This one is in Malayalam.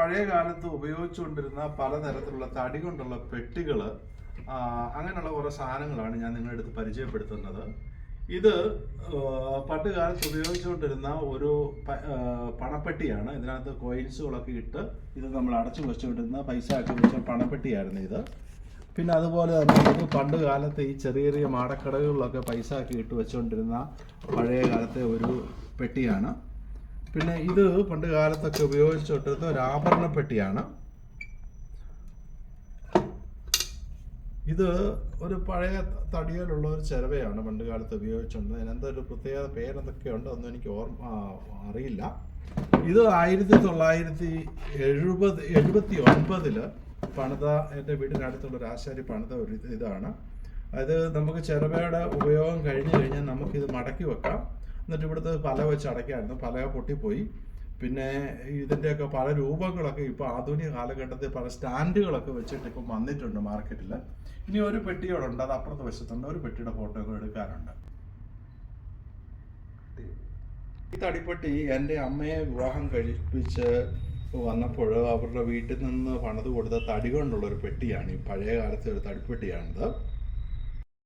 പഴയ കാലത്ത് ഉപയോഗിച്ചുകൊണ്ടിരുന്ന പലതരത്തിലുള്ള തടി കൊണ്ടുള്ള പെട്ടികൾ അങ്ങനെയുള്ള കുറേ സാധനങ്ങളാണ് ഞാൻ നിങ്ങളുടെ അടുത്ത് പരിചയപ്പെടുത്തുന്നത്. ഇത് പണ്ടുകാലത്ത് പണ്ട് കാലത്ത് ഉപയോഗിച്ചുകൊണ്ടിരുന്ന ഒരു പണപ്പെട്ടിയാണ്. ഇതിനകത്ത് കോയിൻസുകളൊക്കെ ഇട്ട് ഇത് നമ്മൾ അടച്ചു വെച്ചുകൊണ്ടിരുന്ന പൈസ ആക്കി വെച്ച പണപ്പെട്ടിയായിരുന്നു ഇത്. പിന്നെ അതുപോലെ തന്നെ ഇത് പണ്ട് കാലത്ത് ഈ ചെറിയ ചെറിയ മാടക്കടകളിലൊക്കെ പൈസ ആക്കി ഇട്ട് വെച്ചുകൊണ്ടിരുന്ന പഴയ കാലത്തെ ഒരു പെട്ടിയാണ്. പിന്നെ ഇത് പണ്ട് കാലത്തൊക്കെ ഉപയോഗിച്ചുകൊണ്ടിരുന്ന ഒരു ആഭരണ പെട്ടിയാണ്. ഇത് ഒരു പഴയ തടിയിലുള്ള ഒരു ചിരവയാണ് പണ്ട് കാലത്ത് ഉപയോഗിച്ചുകൊണ്ടിരുന്നത് അതിനെന്തോ ഒരു പ്രത്യേക പേരെന്തൊക്കെയുണ്ട് ഒന്നും എനിക്ക് ഓർമ്മ അറിയില്ല. ഇത് ആയിരത്തി തൊള്ളായിരത്തി എഴുപത് എഴുപത്തി ഒൻപതിൽ പണിത എന്റെ വീടിനടുത്തുള്ള ഒരു ആശാരി പണിത ഒരു ഇത് ഇതാണ്. അത് നമുക്ക് ചിരവയുടെ ഉപയോഗം കഴിഞ്ഞു കഴിഞ്ഞാൽ നമുക്കിത് മടക്കി വെക്കാം. എന്നിട്ട് ഇവിടുത്തെ പല വെച്ച് അടയ്ക്കായിരുന്നു. പല പൊട്ടിപ്പോയി. പിന്നെ ഇതിന്റെയൊക്കെ പല രൂപങ്ങളൊക്കെ ഇപ്പോൾ ആധുനിക കാലഘട്ടത്തിൽ പല സ്റ്റാൻഡുകളൊക്കെ വെച്ചിട്ട് ഇപ്പം വന്നിട്ടുണ്ട് മാർക്കറ്റിൽ ഇനി ഒരു പെട്ടിയോടുണ്ട് അത് അപ്പുറത്ത് വശത്തുണ്ട് ഒരു പെട്ടിയുടെ ഫോട്ടോ എടുക്കാനുണ്ട്. ഈ തടിപ്പെട്ടി എന്റെ അമ്മയെ വിവാഹം കഴിപ്പിച്ച് വന്നപ്പോൾ അവരുടെ വീട്ടിൽ നിന്ന് പണിത് കൊടുത്ത തടി കൊണ്ടുള്ള ഒരു പെട്ടിയാണ്. ഈ പഴയ കാലത്തെ ഒരു തടിപ്പെട്ടിയാണിത്.